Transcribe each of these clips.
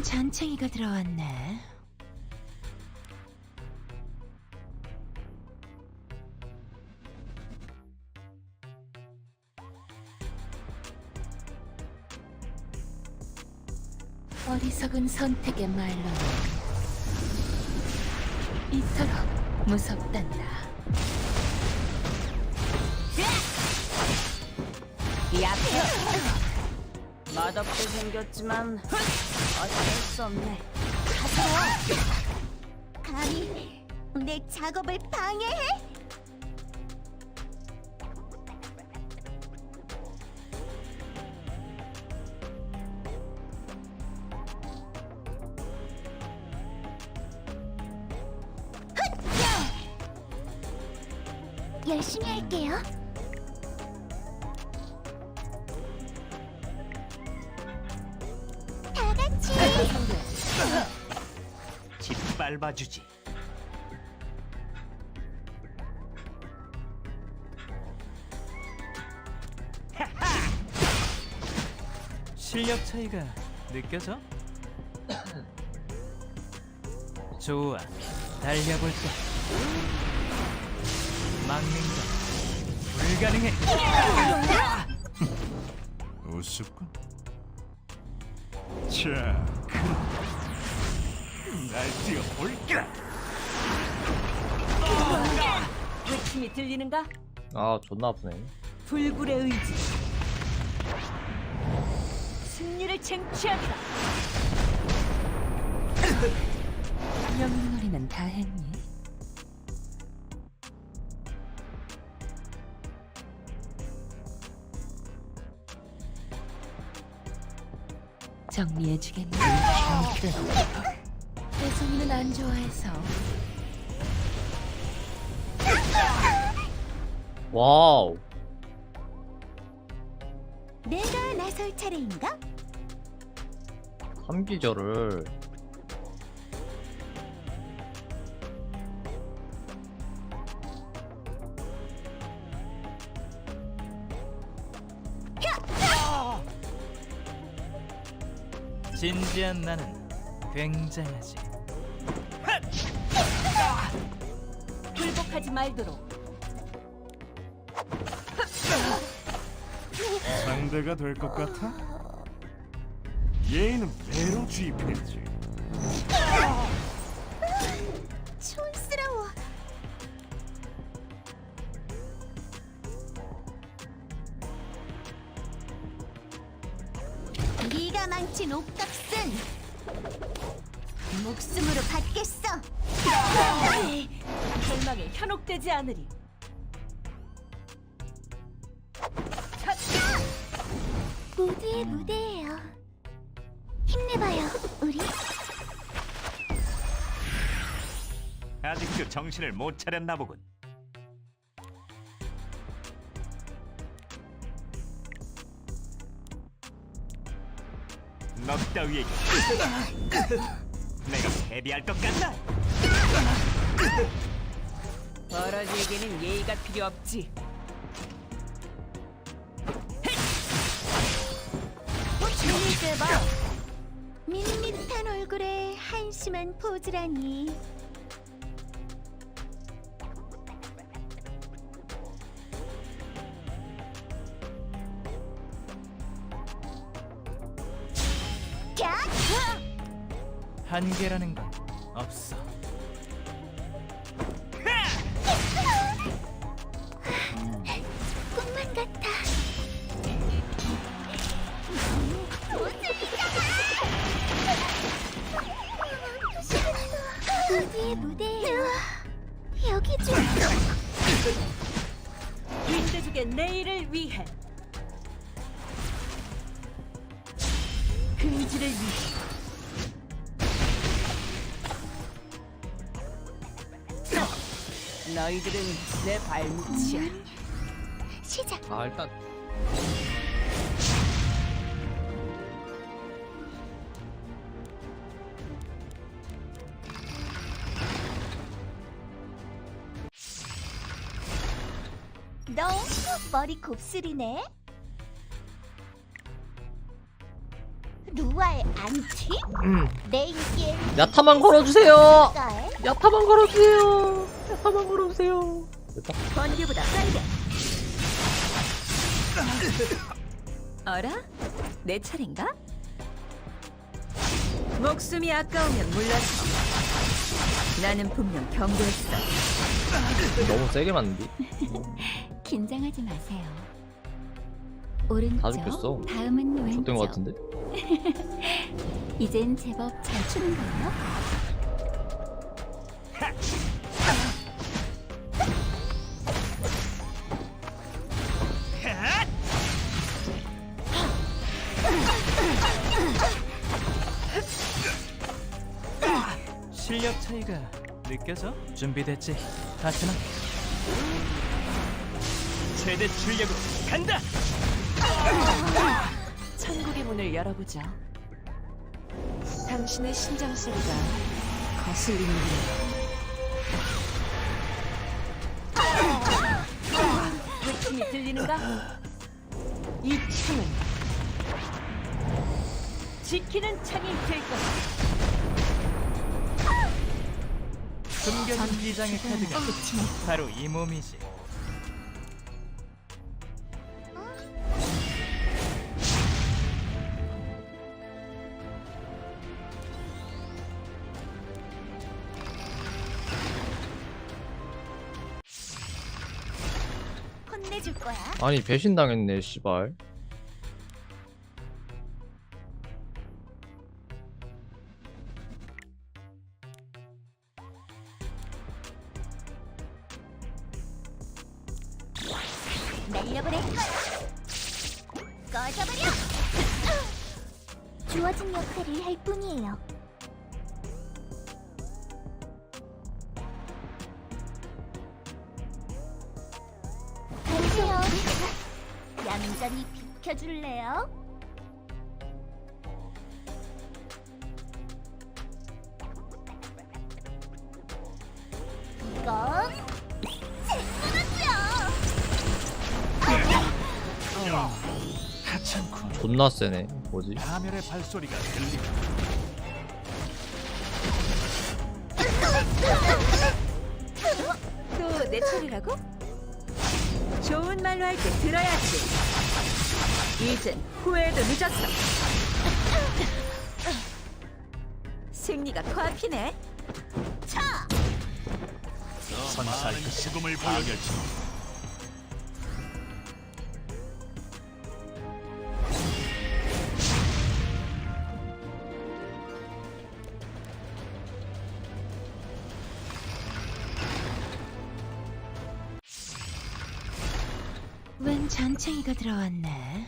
웬 잔챙이가 들어왔네. 어리석은 선택의 말로 이토록 무섭단다. 약해. 맛없게 생겼지만 어쩔 수 없네. 감히 내 작업을 방해해? 열심히 할게요. 짓밟아주지. 실력 차이가 느껴져? 좋아, 달려볼까? 막는 건 불가능해. 우습군. 자, 그럼? 외침이 들리는가? 아 존나 아프네 불굴의 의지. 승리를 쟁취하리라. 명놀이는 다 했니? 정리해주겠니? 내 손은 안 좋아해서 와우 내가 나설 차례인가? 삼기절을 진지한 나는 굉장하지. 굴복하지 말도록. 상대가 될 것 같아? 얘는 매로 주입해야지. 촌스러워. 네가 망친 옷값은 목숨으로 받겠어. 절망에 현혹되지 않으리. 모두의 무대예요. 힘내봐요, 우리. 아직도 정신을 못 차렸나 보군. 너 따위에게 내가 패배할 것 같나? 버러지에게는 예의가 필요 없지. 눈을 봐. 밋밋한 얼굴에 한심한 포즈라니. 야! 한계라는 건 없어. 꿈만 같아. 어디의 무대예요? 여기 좀. 윈드족의 내일을 위해. 금지를 위해. 너희들은 내 발밑이야. 시작. 아 일단 너무 머리 곱슬이네. 루아의 안티? 내 인기에 야타만 걸어주세요. 걸? 야타만 걸어주세요. 야타만 걸어주세요. 됐다. 번개보다 빠르게. 어라? 내 차례인가? 목숨이 아까우면 물러서. 나는 분명 경고했어. 너무 세게 맞는디? 긴장하지 마세요. 다 오른쪽. 죽겠어. 다음은 왼쪽. 좆된 것 같은데? 이젠 제법 잘 추는 거예요. 실력 차이가 느껴져? 준비됐지? 하트나 최대 출력으로 간다. 천국의 문을 열어보자. 당신의 심장 소리가 거슬리는군요. 외침이 들리는가? 이 창은 지키는 창이 될 것이다. 숨겨진 비장의 카드가 바로 이 몸이지. 혼내줄 거야. 아니 배신당했네 씨발. 날려버릴 거야. 꺼져버려. 주어진 역할을 할 뿐이에요. 가세요. 얌전히 비켜줄래요? 존나 세네. 뭐지? 파멸의 발소리가 들리고 또내 차례라고? 좋은 말로 할 때 들어야지. 이젠 후회도 늦었어. 승리가 코앞이네. 선사의 수금을 보여결 치. 웬 잔챙이가 들어왔네.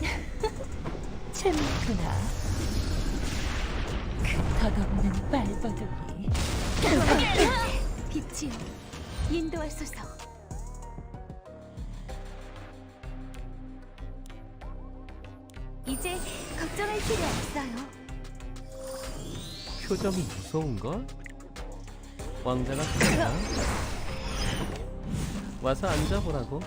재밌구나. 그 덧없는 발버둥이. 빛이 인도하소서. 이제 걱정할 필요 없어요. 표정이 무서운걸? 왕자가 됐나? 와서 앉아보라고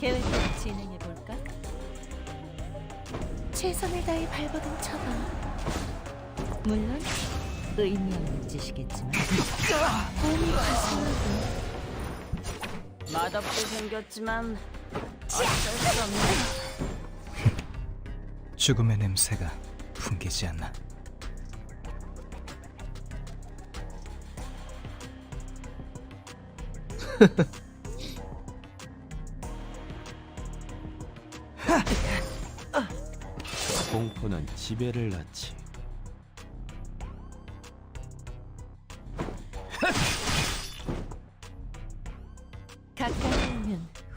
계획을 진행해 볼까? 최선을 다해 발버둥 쳐봐. 물론 의미 없는 짓이겠지만. 몸이 가슴하고 맛없게 생겼지만. 죽음의 냄새가 풍기지 않나. 공포는 지배를 낳지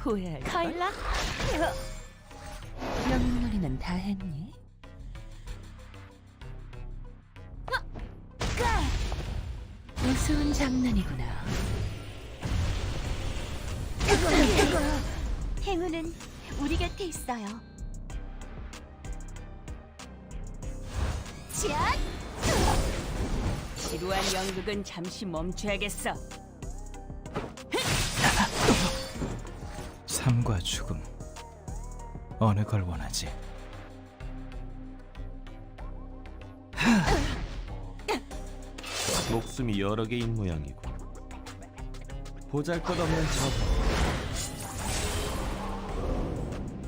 후회할 걸. 카일라? 명놀이는 다 했니? 우스운 장난이구나. 행운은 우리 곁에 있어요. 샷! 지루한 연극은 잠시 멈춰야겠어. 삶과 죽음 어느 걸 원하지? 목숨이 여러 개인 모양이고. 보잘것없는 저거.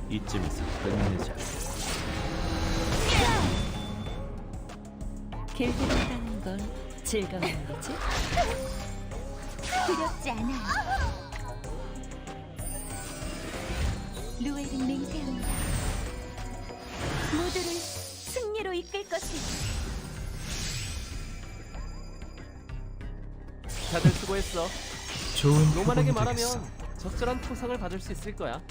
이쯤에서 끝내자. 길들인다는 건 즐거운 일이지. 두렵지 않아 루엘은 맹세합니다. 모두를 승리로 이끌 것을. 다들 수고했어. 좋은 되겠어. 말하면 적절한 포상을 받을 수 있을 거야.